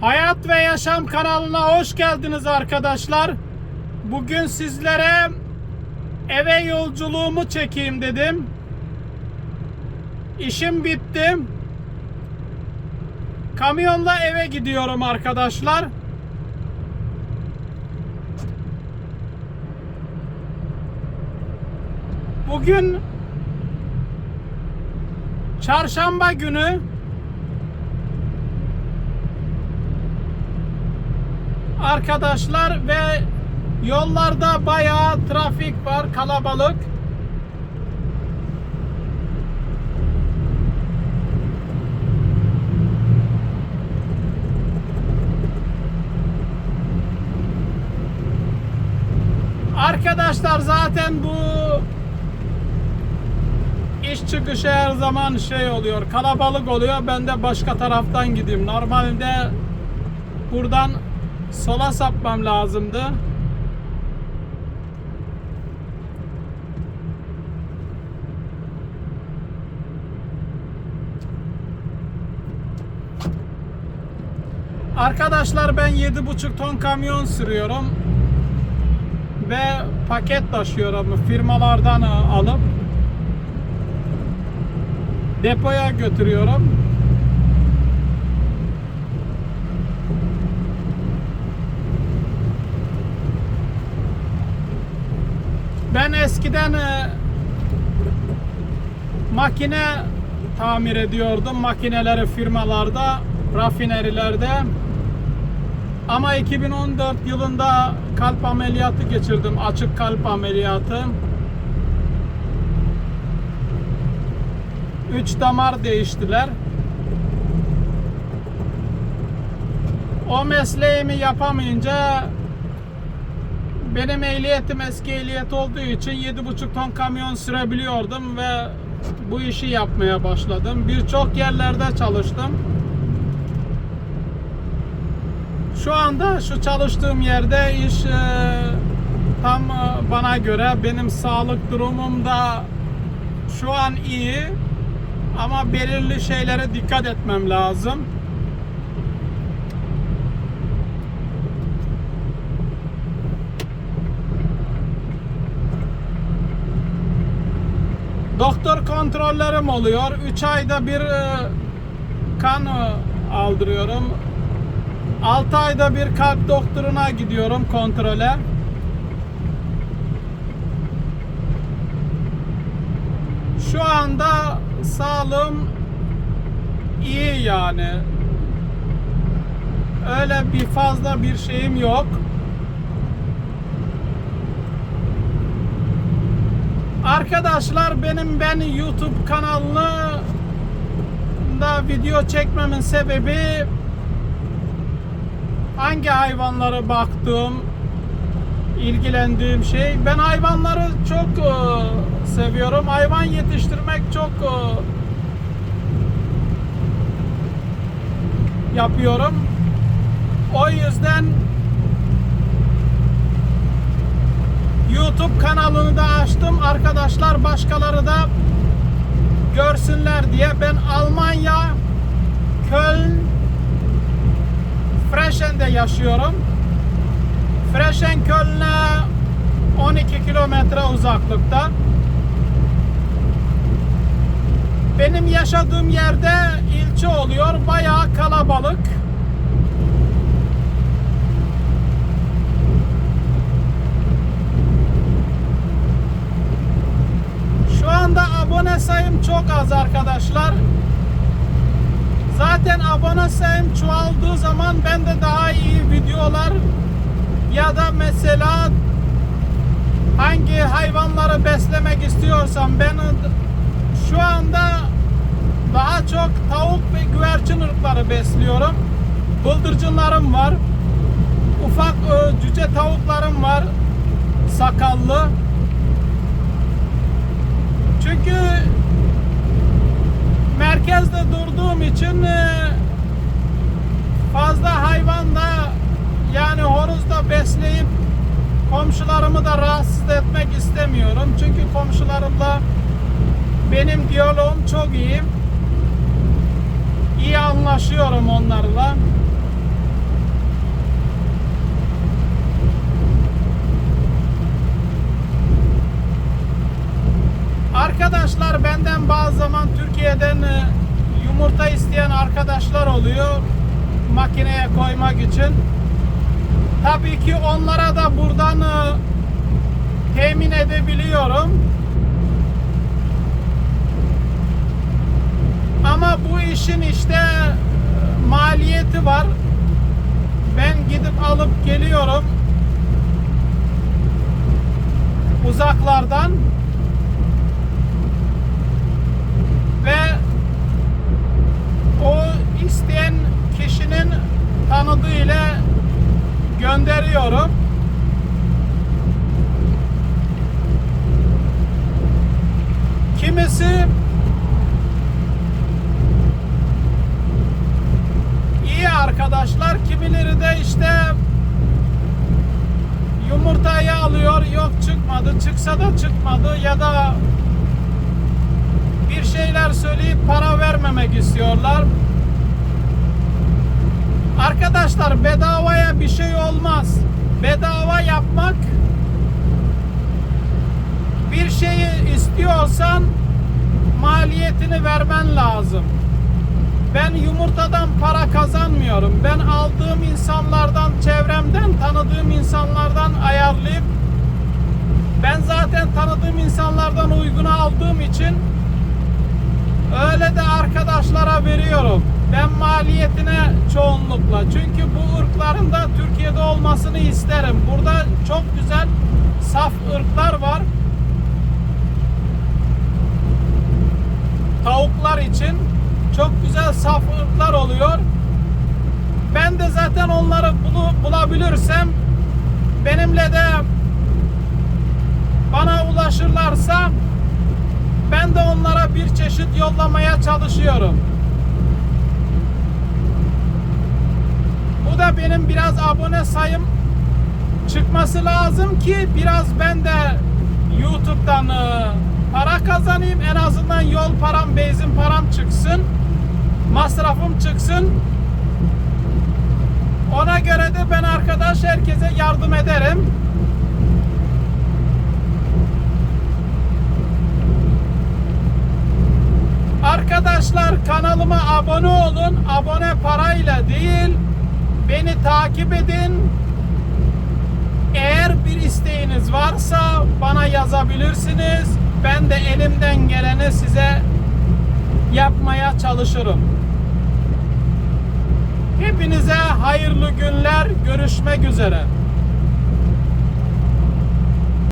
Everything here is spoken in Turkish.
Hayat ve Yaşam kanalına hoş geldiniz arkadaşlar. Bugün sizlere eve yolculuğumu çekeyim dedim. İşim bitti. Kamyonla eve gidiyorum arkadaşlar. Bugün çarşamba günü arkadaşlar ve yollarda bayağı trafik var, kalabalık. Arkadaşlar zaten bu iş çıkışı her zaman şey oluyor, kalabalık oluyor. Ben de başka taraftan gideyim. Normalde buradan sola sapmam lazımdı. Arkadaşlar ben 7,5 ton kamyon sürüyorum ve paket taşıyorum firmalardan alıp depoya götürüyorum. Ben eskiden e, makine tamir ediyordum. Makineleri firmalarda, rafinerilerde. Ama 2014 yılında kalp ameliyatı geçirdim. Açık kalp ameliyatı. 3 damar değiştiler. O mesleğimi yapamayınca benim ehliyetim eski ehliyet olduğu için 7,5 ton kamyon sürebiliyordum ve bu işi yapmaya başladım. Birçok yerlerde çalıştım. Şu anda şu çalıştığım yerde iş e, tam e, bana göre benim sağlık durumum da şu an iyi ama belirli şeylere dikkat etmem lazım. Doktor kontrollerim oluyor. 3 ayda bir e, kan e, aldırıyorum. 6 ayda bir kalp doktoruna gidiyorum kontrole. Şu anda sağlığım iyi yani. Öyle bir fazla bir şeyim yok. Arkadaşlar benim ben YouTube kanalını da video çekmemin sebebi hangi hayvanlara baktığım, ilgilendiğim şey. Ben hayvanları çok e, seviyorum. Hayvan yetiştirmek çok e, yapıyorum. O yüzden YouTube kanalını da açtım. Arkadaşlar başkaları da görsünler diye. Ben Almanya Köln Freşen'de yaşıyorum. Freşen Köln'e 12 kilometre uzaklıkta. Benim yaşadığım yerde ilçe oluyor. Bayağı kalabalık. Şu anda abone sayım çok az arkadaşlar. Zaten abone sayım çoğaldığı zaman ben de daha iyi videolar ya da mesela hangi hayvanları beslemek istiyorsam ben şu anda daha çok tavuk ve güvercin ırkları besliyorum. Bıldırcınlarım var. Ufak e, cüce tavuklarım var. Sakallı. Çünkü merkezde durduğum için e, fazla hayvan da yani horoz da besleyip komşularımı da rahatsız etmek istemiyorum. Çünkü komşularımla benim diyaloğum çok iyi. İyi anlaşıyorum onlarla. Türkiye'den e, yumurta isteyen arkadaşlar oluyor makineye koymak için. Tabii ki onlara da buradan e, temin edebiliyorum. Ama bu işin işte e, maliyeti var. Ben gidip alıp geliyorum. Uzaklardan. Ve o isteyen kişinin tanıdığıyla gönderiyorum. Kimisi iyi arkadaşlar, kimileri de işte yumurtayı alıyor, yok çıkmadı, çıksa da çıkmadı ya da bir şeyler söyleyip para vermemek istiyorlar. Arkadaşlar bedavaya bir şey olmaz. Bedava yapmak bir şeyi istiyorsan maliyetini vermen lazım. Ben yumurtadan para kazanmıyorum. Ben aldığım insanlardan, çevremden, tanıdığım insanlardan ayarlayıp ben zaten tanıdığım insanlardan uygunu aldığım için öyle de arkadaşlara veriyorum. Ben maliyetine çoğunlukla. Çünkü bu ırkların da Türkiye'de olmasını isterim. Burada çok güzel saf ırklar var. Tavuklar için çok güzel saf ırklar oluyor. Ben de zaten onları bulabilirsem benimle de bana ulaşırlarsa ben de onlara bir çeşit yollamaya çalışıyorum. Bu da benim biraz abone sayım çıkması lazım ki biraz ben de YouTube'dan e, para kazanayım. En azından yol param, benzin param çıksın. Masrafım çıksın. Ona göre de ben arkadaş herkese yardım ederim. Arkadaşlar kanalıma abone olun. Abone parayla değil. Beni takip edin. Eğer bir isteğiniz varsa bana yazabilirsiniz. Ben de elimden geleni size yapmaya çalışırım. Hepinize hayırlı günler. Görüşmek üzere.